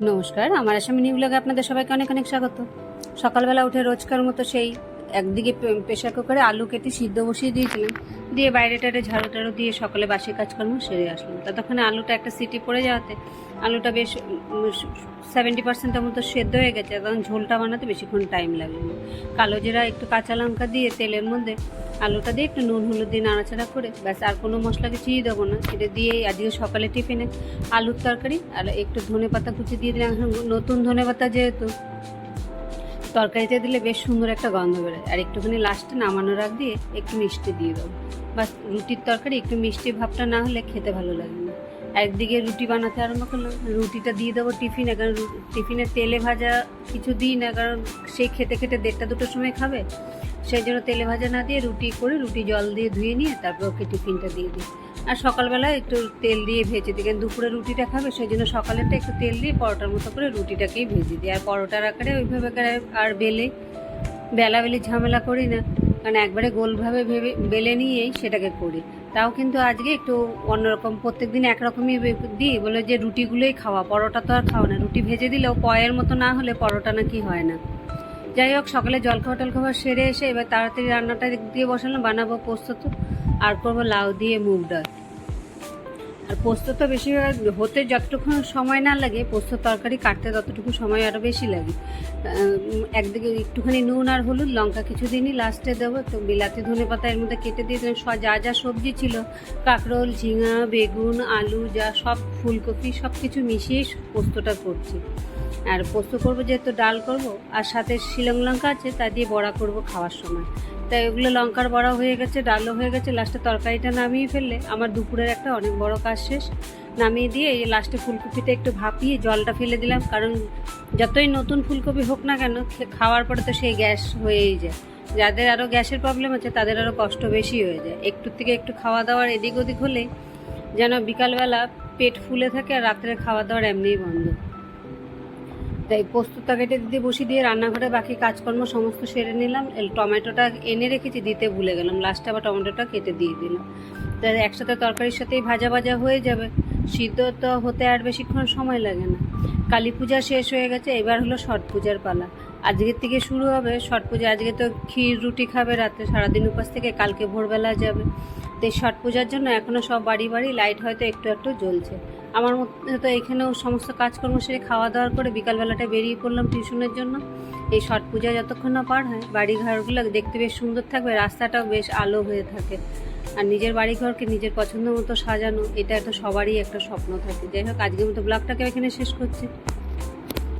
নমস্কার, আমার আসামি নিউ ব্লগে আপনাদের সবাইকে অনেক অনেক স্বাগত। সকালবেলা উঠে রোজকার মতো সেই একদিকে প্রে- প্রেসার কুকারে আলু কেটে সিদ্ধ বসিয়ে দিয়েছিলাম। দিয়ে বাইরে টাইরে ঝাড়ু টাড়ু দিয়ে সকালে বাসি কাজকর্ম সেরে আসলাম। ততক্ষণে আলুটা একটা সিটি পড়ে যাওয়াতে আলুটা বেশ সেভেন্টি পার্সেন্টের মতো সেদ্ধ হয়ে গেছে। তখন ঝোলটা বানাতে বেশিক্ষণ টাইম লাগবে না। কালো জিরা, একটু কাঁচা লঙ্কা দিয়ে তেলের মধ্যে আলুটা দিয়ে একটু নুন, হলুদ দিয়ে নাড়াচাড়া করে ব্যাস, আর কোনো মশলা কিছুই দেবো না। এটা দিয়েই আজকে সকালে টিফিনে আলুর তরকারি আর একটু ধনে পাতা কুচি দিয়ে দিলাম। নতুন ধনে পাতা যেহেতু তরকারিতে দিলে বেশ সুন্দর একটা গন্ধ বেরোয়। আর একটুখানি লাস্টে নামানোর আগ দিয়ে একটু মিষ্টি দিয়ে দেবো। বা রুটির তরকারি একটু মিষ্টি ভাবটা না হলে খেতে ভালো লাগে না। একদিকে রুটি বানাতে আরম্ভ করলাম, রুটিটা দিয়ে দেবো টিফিনে, কারণ টিফিনে তেলে ভাজা কিছু দিই না, কারণ সেই খেতে খেতে দেড়টা দুটোর সময় খাবে। সেই জন্য তেলে ভাজা না দিয়ে রুটি করে রুটি জল দিয়ে ধুয়ে নিয়ে তারপর ওকে টিফিনটা দিয়ে দিই। আর সকালবেলা একটু তেল দিয়ে ভেজে দিই। কারণ দুপুরে রুটিটা খাবে, সেই জন্য সকালেরটা একটু তেল দিয়ে পরোটার মতো করে রুটিটাকেই ভেজে দিই। আর পরোটার আকারে ওইভাবে আর বেলে, বেলা বেলি ঝামেলা করি না। কারণ একবারে গোলভাবে ভেবে, বেলে নিয়েই সেটাকে করি। তাও কিন্তু আজকে একটু অন্যরকম প্রত্যেক দিন একরকমই দিই। বলে যে রুটিগুলোই খাওয়া, পরোটা তো আর খাওয়া না। রুটি ভেজে দিলেও পয়ের মতো না হলে পরোটা নাকি হয় না। যাই হোক, সকালে জলখাবার টলখাবার সেরে এসে এবার তাড়াতাড়ি রান্নাটা দিয়ে বসালাম, বানাবো পোস্ত তো। আর করব লাউ দিয়ে মুগ ডাল। আর পোস্ত তো বেশি হতে যতটুকু সময় না লাগে, পোস্ত তরকারি কাটতে ততটুকু সময় আরও বেশি লাগে। একদিকে একটুখানি নুন আর হলুদ, লঙ্কা কিছু দিনই লাস্টে দেবো। তো বিলাতি ধনে পাতা এর মধ্যে কেটে দিয়ে দিলাম। যা যা সবজি ছিল, কাঁকরোল, ঝিঙা, বেগুন, আলু, যা সব ফুলকপি সব কিছু মিশিয়ে পোস্তটা করছি। আর পোস্ত করব যেহেতু ডাল করব, আর সাথে শিলং লঙ্কা আছে, তা দিয়ে বড়া করব খাওয়ার সময়। তাই ওগুলো লঙ্কার বড়া হয়ে গেছে, ডালও হয়ে গেছে লাস্টে তরকারিটা নামিয়ে ফেললে আমার দুপুরের একটা অনেক বড় কাজ শেষ। নামিয়ে দিয়ে এই লাস্টে ফুলকপিটা একটু ভাপিয়ে জলটা ফেলে দিলাম, কারণ যতই নতুন ফুলকপি হোক না কেন খাওয়ার পরে তো সেই গ্যাস হয়েই যায়। যাদের আরও গ্যাসের প্রবলেম আছে, তাদের আরও কষ্ট বেশি হয়ে যায়। একটু থেকে একটু খাওয়া দাওয়ার এদিক ওদিক হলে যেন বিকালবেলা পেট ফুলে থাকে আর রাত্রে খাওয়া দাওয়ার এমনিই বন্ধ। তাই পোস্তটা কেটে দিতে বসিয়ে দিয়ে রান্নাঘরে বাকি কাজকর্ম সমস্ত সেরে নিলাম। টমেটোটা এনে রেখেছি, দিতে ভুলে গেলাম। লাস্টে আবার টমেটোটা কেটে দিয়ে দিলাম। তাই একসাথে তরকারির সাথেই ভাজা ভাজা হয়ে যাবে। সিদ্ধ তো হতে আর বেশিক্ষণ সময় লাগে না। কালী পূজা শেষ হয়ে গেছে, এবার হলো ছট পূজার পালা। আজকের থেকে শুরু হবে ছট পূজা। আজকে তো ক্ষীর রুটি খাবে রাতে, সারাদিন উপাস থেকে কালকে ভোরবেলা যাবে। তো এই ছট পূজার জন্য এখনও সব বাড়ি বাড়ি, লাইট হয়তো একটু একটু জ্বলছে। আমার মধ্যে তো এখানেও সমস্ত কাজকর্ম সেরে খাওয়া দাওয়া করে বিকালবেলাটা বেরিয়ে পড়লাম টিউশনের জন্য। এই ছট পূজা যতক্ষণ না পার হয় বাড়ি ঘরগুলো দেখতে বেশ সুন্দর থাকবে, রাস্তাটাও বেশ আলো হয়ে থাকে। আর নিজের বাড়ি ঘরকে নিজের পছন্দ মতো সাজানো, এটা তো সবারই একটা স্বপ্ন থাকে। যাই হোক, আজকের মতো ব্লগটাকে এখানে শেষ করছি।